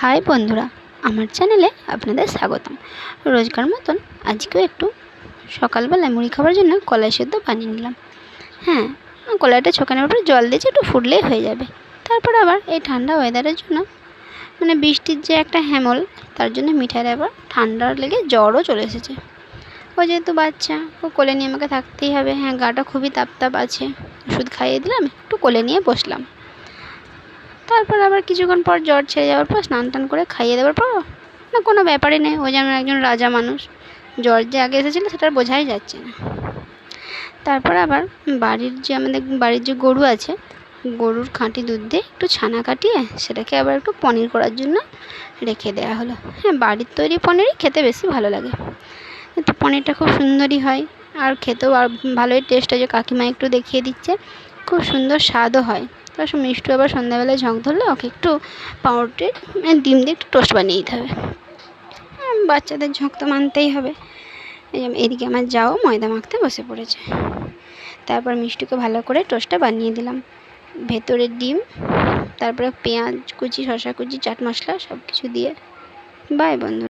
High বন্ধুরা, আমার চ্যানেলে আপনাদের স্বাগতম। রোজকার মতন আজকেও একটু সকালবেলায় মুড়ি খাবার জন্য কলাই সেদ্ধ বানিয়ে নিলাম। হ্যাঁ কলাইটা ছকানোর উপরে জল দিয়েছি একটু ফুটলেই হয়ে যাবে। তারপর আবার এই ঠান্ডা ওয়েদারের জন্য মানে বৃষ্টির যে একটা হ্যামল তার জন্য মিঠাইয়ের আবার ঠান্ডা লেগে জ্বরও চলে এসেছে। ও যেহেতু বাচ্চা, ও কোলে নিয়ে আমাকে থাকতেই হবে। হ্যাঁ গাটা খুবই তাপ তাপ আছে। ওষুধ খাইয়ে দিলাম, একটু কোলে নিয়ে বসলাম। তারপর আবার কিছুক্ষণ পর জ্বর ছেড়ে যাওয়ার পর স্নান টান করে খাইয়ে দেওয়ার পর না কোনো ব্যাপারই নেই ও যেন একজন রাজা মানুষ। জ্বর যে আগে এসেছিল সেটা বোঝাই যাচ্ছে না। তারপর আবার বাড়ির যে আমাদের বাড়ির যে গরু আছে, গরুর খাঁটি দুধ দিয়ে একটু ছানা কাটিয়ে সেটাকে আবার একটু পনির করার জন্য রেখে দেওয়া হলো। হ্যাঁ বাড়ির তৈরি পনিরই খেতে বেশি ভালো লাগে। একটু পনিরটা খুব সুন্দরই হয় আর খেতেও আর ভালোই টেস্ট হয়। যে কাকিমা একটু দেখিয়ে দিচ্ছে, খুব সুন্দর স্বাদও হয়। তার সঙ্গে মিষ্টু আবার সন্ধ্যাবেলায় ঝঁক ধরলে ওকে একটু পাউরুটি ডিম দিয়ে একটু টোস্ট বানিয়ে দিতে হবে। বাচ্চাদের ঝোঁক তো মানতেই হবে। এদিকে আমার যাও, ময়দা মাখতে বসে পড়েছে। তারপর মিষ্টিকে ভালো করে টোস্টটা বানিয়ে দিলাম। ভেতরে ডিম, তারপরে পেঁয়াজ কুচি, শসা কুচি, চাট মশলা সব কিছু দিয়ে। বাই বন্ধু।